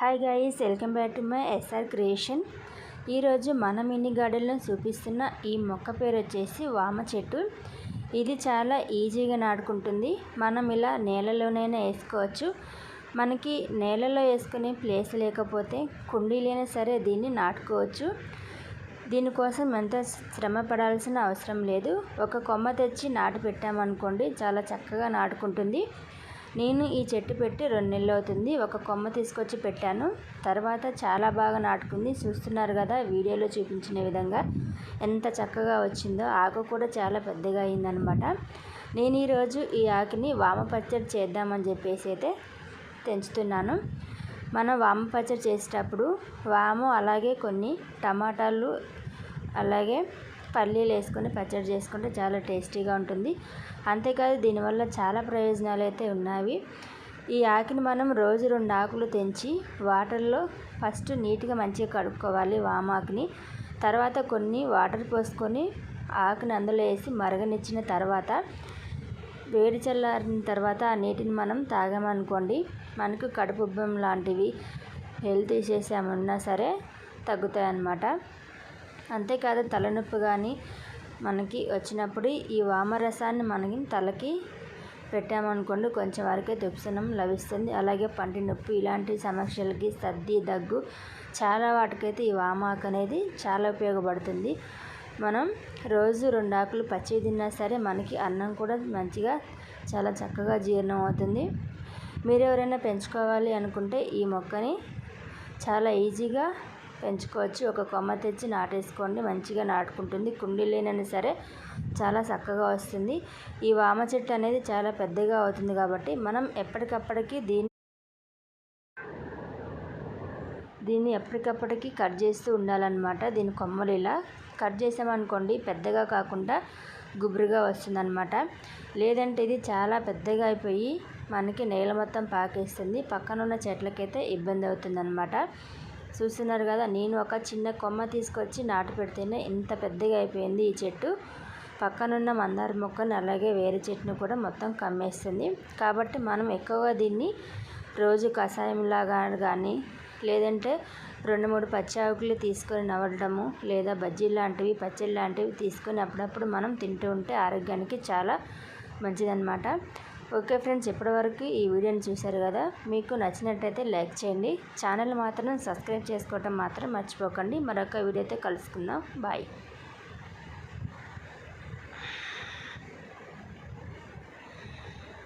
Hi guys welcome back to my S creation creation మన mini గార్డెన్లో చూపిస్తున్న ఈ మొక్క పేరు వచ్చేసి వామ చెట్టు. ఇది చాలా ఈజీగా నాటుకుంటుంది. మనం ఇలా నేలలోనైనా వేసుకోవచ్చు. మనకి నేలలో వేసుకునే ప్లేస్ లేకపోతే కుండీలైనా సరే దీన్ని నాటుకోవచ్చు. దీనికోసం ఎంత శ్రమ పడాల్సిన అవసరం లేదు. ఒక కొమ్మ తెచ్చి నాటు పెట్టామనుకోండి చాలా చక్కగా నాటుకుంటుంది. నేను ఈ చెట్టు పెట్టి రెండు నెలలు అవుతుంది. ఒక కొమ్మ తీసుకొచ్చి పెట్టాను. తర్వాత చాలా బాగా నాటుకుంది. చూస్తున్నారు కదా వీడియోలో చూపించిన విధంగా ఎంత చక్కగా వచ్చిందో. ఆకు కూడా చాలా పెద్దగా అయిందనమాట. నేను ఈరోజు ఈ ఆకుని వామ పచ్చడి చేద్దామని చెప్పేసి అయితే తెంచుతున్నాను. మనం వామ పచ్చడి చేసేటప్పుడు వాము అలాగే కొన్ని టమాటాలు అలాగే పల్లీలు వేసుకొని పచ్చడి చేసుకుంటే చాలా టేస్టీగా ఉంటుంది. అంతేకాదు దీనివల్ల చాలా ప్రయోజనాలు అయితే ఉన్నాయి. ఈ ఆకుని మనం రోజు రెండు ఆకులు తెంచి వాటర్లో ఫస్ట్ నీట్గా మంచిగా కడుక్కోవాలి వామాకుని తర్వాత కొన్ని వాటర్ పోసుకొని ఆకుని అందులో వేసి మరగనిచ్చిన తర్వాత వేడి చల్లారిన తర్వాత ఆ నీటిని మనం తాగామనుకోండి మనకు కడుపుబ్బం లాంటివి హెల్త్ ఇష్యూస్ ఏమన్నా సరే తగ్గుతాయి అన్నమాట అంతేకాదు తలనొప్పి కానీ మనకి వచ్చినప్పుడు ఈ వామరసాన్ని మనకి తలకి పెట్టామనుకోండి కొంచెం వరకే తుప్సనం లభిస్తుంది. అలాగే పంటి నొప్పి ఇలాంటి సమస్యలకి సర్ది దగ్గు చాలా వాటికైతే ఈ వామాకు అనేది చాలా ఉపయోగపడుతుంది. మనం రోజు రెండు ఆకులు పచ్చి తిన్నా సరే మనకి అన్నం కూడా మంచిగా చాలా చక్కగా జీర్ణం అవుతుంది. మీరు ఎవరైనా పెంచుకోవాలి అనుకుంటే ఈ మొక్కని చాలా ఈజీగా పెంచుకోవచ్చు. ఒక కొమ్మ తెచ్చి నాటేసుకోండి. మంచిగా నాటుకుంటుంది. కుండీలేనైనా సరే చాలా చక్కగా వస్తుంది. ఈ వామ చెట్టు అనేది చాలా పెద్దగా అవుతుంది కాబట్టి మనం ఎప్పటికప్పటికి దీన్ని దీన్ని ఎప్పటికప్పటికి కట్ చేస్తూ ఉండాలన్నమాట. దీని కొమ్మలు ఇలా కట్ చేసామనుకోండి పెద్దగా కాకుండా గుబురుగా వస్తుందన్నమాట. లేదంటే ఇది చాలా పెద్దగా అయిపోయి మనకి నేల మొత్తం పాకేస్తుంది. పక్కనున్న చెట్లకైతే ఇబ్బంది అవుతుందన్నమాట. చూస్తున్నారు కదా నేను ఒక చిన్న కొమ్మ తీసుకొచ్చి నాటు పెడితేనే ఇంత పెద్దగా అయిపోయింది ఈ చెట్టు. పక్కనున్న మందార మొక్కను అలాగే వేరే చెట్టును కూడా మొత్తం కమ్మేస్తుంది. కాబట్టి మనం ఎక్కువగా దీన్ని రోజు కషాయంలాగా కానీ లేదంటే రెండు మూడు పచ్చి ఆకులు తీసుకొని నవ్వడము లేదా బజ్జీ లాంటివి పచ్చళ్ళు లాంటివి తీసుకొని అప్పుడప్పుడు మనం తింటూ ఉంటే ఆరోగ్యానికి చాలా మంచిదన్నమాట. ఓకే ఫ్రెండ్స్ ఇప్పటివరకు ఈ వీడియోని చూశారు కదా? మీకు నచ్చినట్టయితే లైక్ చేయండి. ఛానల్ మాత్రం సబ్స్క్రైబ్ చేసుకోవటం మాత్రం మర్చిపోకండి. మరొక వీడియోతో కలుసుకుందాం. బాయ్.